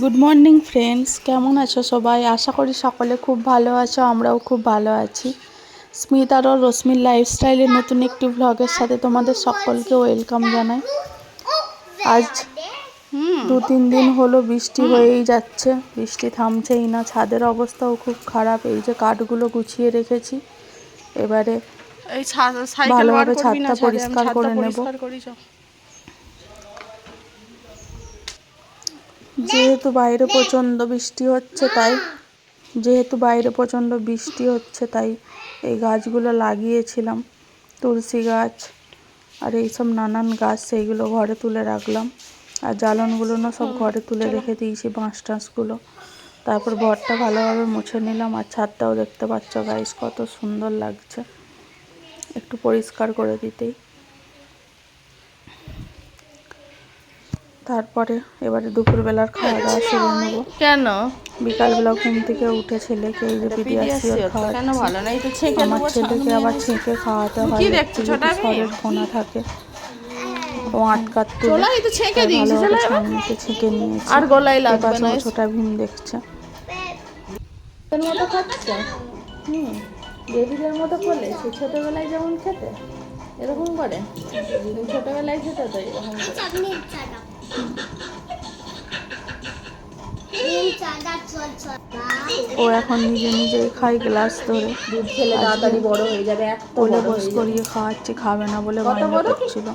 Good morning friends কেমন আছো সবাই? আশা করি সকলে খুব ভালো আছো আমরাও খুব ভালো আছি। স্মিতার ও রশ্মির লাইফস্টাইলের নতুন একটি ভ্লগের সাথে তোমাদের সকলকে ওয়েলকাম জানাই। আজ দু তিন দিন হলো বৃষ্টি হয়েই যাচ্ছে। বৃষ্টি থামছেই না ছাদের অবস্থাও খুব খারাপ। এই যে কাঠগুলো গুছিয়ে রেখেছি এবারে ভালোভাবে ছাদটা পরিষ্কার করে নেব। পরিষ্কার করি চ। যেহেতু বাইরে প্রচণ্ড বৃষ্টি হচ্ছে তাই, যেহেতু বাইরে প্রচণ্ড বৃষ্টি হচ্ছে তাই এই গাছগুলো লাগিয়েছিলাম, তুলসী গাছ আর এইসব নানান গাছ সেইগুলো ঘরে তুলে রাখলাম। আর জ্বালনগুলো না সব ঘরে তুলে রেখে দিয়েছি বাঁশ টাঁশগুলো। তারপর ঘরটা ভালোভাবে মুছে নিলাম আর ছাদটাও দেখতে পাচ্ছ গাইস কত সুন্দর লাগছে। একটু পরিষ্কার করে দিতেই। তারপরে এবারে দুপুরবেলার খাওয়া দাওয়া সেরে নেব। কেন? বিকালবেলা ঘুম থেকে উঠে ছেলেকে এই যে পিডিয়াসিওর খাওয়া কেন ভালো না? তো ছেঁকে আমার ছেলেকে আবার ছেঁকে খাওয়াতে হয়? সরের কোনা থাকে ও আটকাত তুলে চোলা এই তো ছেঁকে ভালোভাবে নিয়েছি। আর গলায় লাগবে না ছোটা ভীম দেখছে। মতো খাচ্ছে? হুম বেবিদের মতো করলে সে ছোটবেলায় যেমন খেতে এরকম করে। ছোটবেলায় খেতে তো এরকম করে। ও এখন নিজে নিজেই খাই গ্লাস ধরে। দুধ খেলে তাড়াতাড়ি বড় হয়ে যাবে এক কোলে বস করিয়ে খাওয়াচ্ছি খাবে না বলে বায়না বড়? করছিল।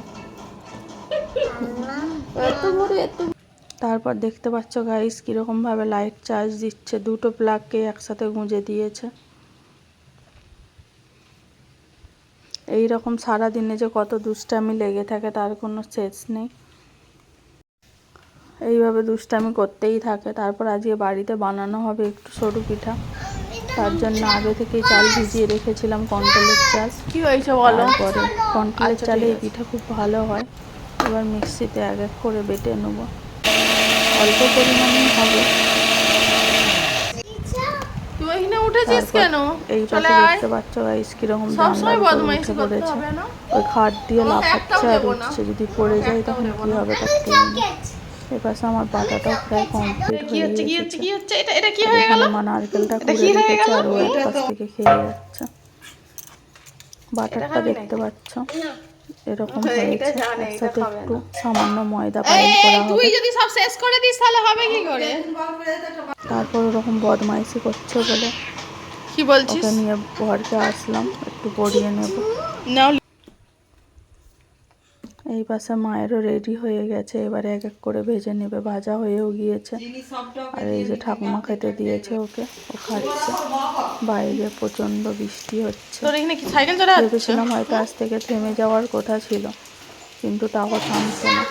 এত বড় এত তারপর দেখতে পাচ্ছ গাইস কীরকম ভাবে লাইট চার্জ দিচ্ছে দুটো প্লাগকে একসাথে গুঁজে দিয়েছে। এই রকম সারা দিনে যে কত দুষ্টামি লেগে থাকে তার কোনো শেষ নেই। এইভাবে দুষ্টামি করতেই থাকে। তারপর আজকে বাড়িতে বানানো হবে একটু সরু পিঠা। তার জন্য আগে থেকেই চাল ভিজিয়ে রেখেছিলাম কন্ট্রোলের চাল। কি হয়েছে বলো? তারপরে কন্ট্রোলের আচ্ছা, চালে এই পিঠা খুব ভালো হয়। এবার মিক্সিতে এক এক করে বেটে নেব। অল্প পরিমাণেই হবে। উঠেছিস কেন? এই পাশে দেখতে পাচ্ছ গাইস কীরকম সবসময় বদমাইশি করতে হবে না? ওই খাট দিয়ে ও, লাফাচ্ছে আর উঠছে। যদি পড়ে যায় তখন কি হবে তার এপাশে আমার পাতাটাও প্রায় কমপ্লিট কি হয়ে হচ্ছে কি হচ্ছে কি হচ্ছে? এটা এটা কি হয়ে গেল? নারকেলটা কি হয়ে গেল? আর ও এক পাশ থেকে খেয়ে যাচ্ছে। বাটারটা দেখতে পাচ্ছ? এরকম হয়েছে। একসাথে একটু সামান্য ময়দা পালন করা তুই হবে। যদি সব শেষ করে দিস তাহলে হবে কি করে? তারপর ওরকম বদমাইশি করছে বলে কি বলছিস? ওকে নিয়ে ঘরকে আসলাম একটু পড়িয়ে নেব। এই পাশে মায়েরও রেডি হয়ে গেছে। এবারে এক এক করে ভেজে নেবে ভাজা হয়েও গিয়েছে। আর এই যে ঠাকুমা খেতে দিয়েছে ওকে ও খাচ্ছে। বাইরে প্রচণ্ড বৃষ্টি হচ্ছে। ভেবেছিলাম হয়তো আজ থেকে থেমে যাওয়ার কথা ছিল কিন্তু তাও থামছে না।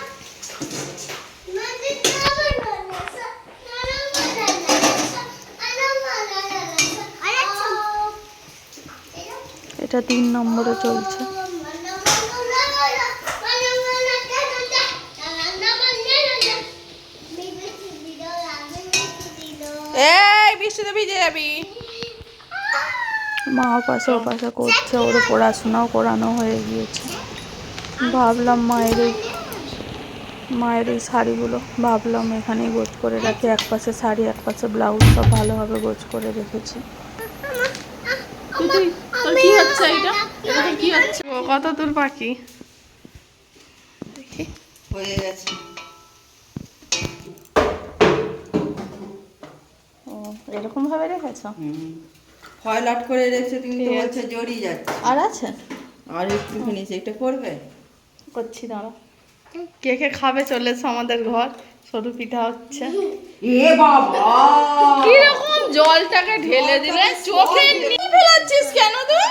এটা তিন নম্বরে চলছে। এই বৃষ্টিতে ভিজে যাবি। মা পাশে ও পাশে করছে ওর পড়াশোনাও করানো হয়ে গিয়েছে। ভাবলাম মায়ের এই মায়ের এই শাড়িগুলো ভাবলাম এখানেই গোছ করে রাখি। এক পাশে শাড়ি এক পাশে ব্লাউজ সব ভালোভাবে গোছ করে রেখেছি। তোর কি হচ্ছে এটা এটা কি হচ্ছে? ও কত তোর পাখি দেখি। হয়ে গেছে ও এরকম ভাবে রেখেছো? ফয়লাট করে রেখেছে তুমি তো বলছে জড়িয়ে যাচ্ছে। আর আছে? আর একটু একটুখানি এটা করবে? করছি দাঁড়া কে কে খাবে চলে এসো আমাদের ঘর? সরু পিঠা হচ্ছে। এ বাবা! কীরকম জলটাকে ঢেলে দিলে? চোখে নিয়ে ফেলাচ্ছিস কেন তুই?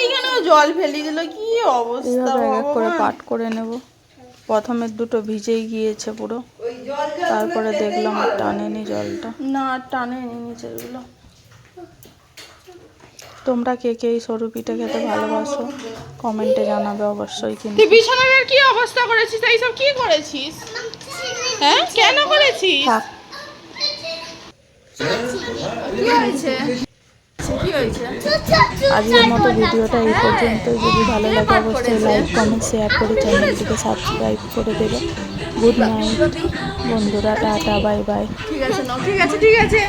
এইখানে জল ফেলি দিল? কি অবস্থা করে পাট করে নেব। প্রথমে দুটো ভিজেই গিয়েছে পুরো। তারপরে দেখলাম আর টানেনি জলটা। না টানে নিচে গুলো তোমরা কে কে এই সরু পিঠে খেতে ভালোবাসো কমেন্টে জানাবে অবশ্যই কিন্তু। তুই বিছানার কি অবস্থা করেছিস? তাই এইসব কি করেছিস? হ্যাঁ কেন করেছিস? কি হয়েছে? আজকের মতো ভিডিওটা এই পর্যন্ত। যদি ভালো লাগে অবশ্যই লাইক কমেন্ট শেয়ার করে চ্যানেলটিকে সাবস্ক্রাইব করে দেবে। গুড নাইট বন্ধুরা টাটা বাই বাই ঠিক আছে ঠিক আছে ঠিক আছে।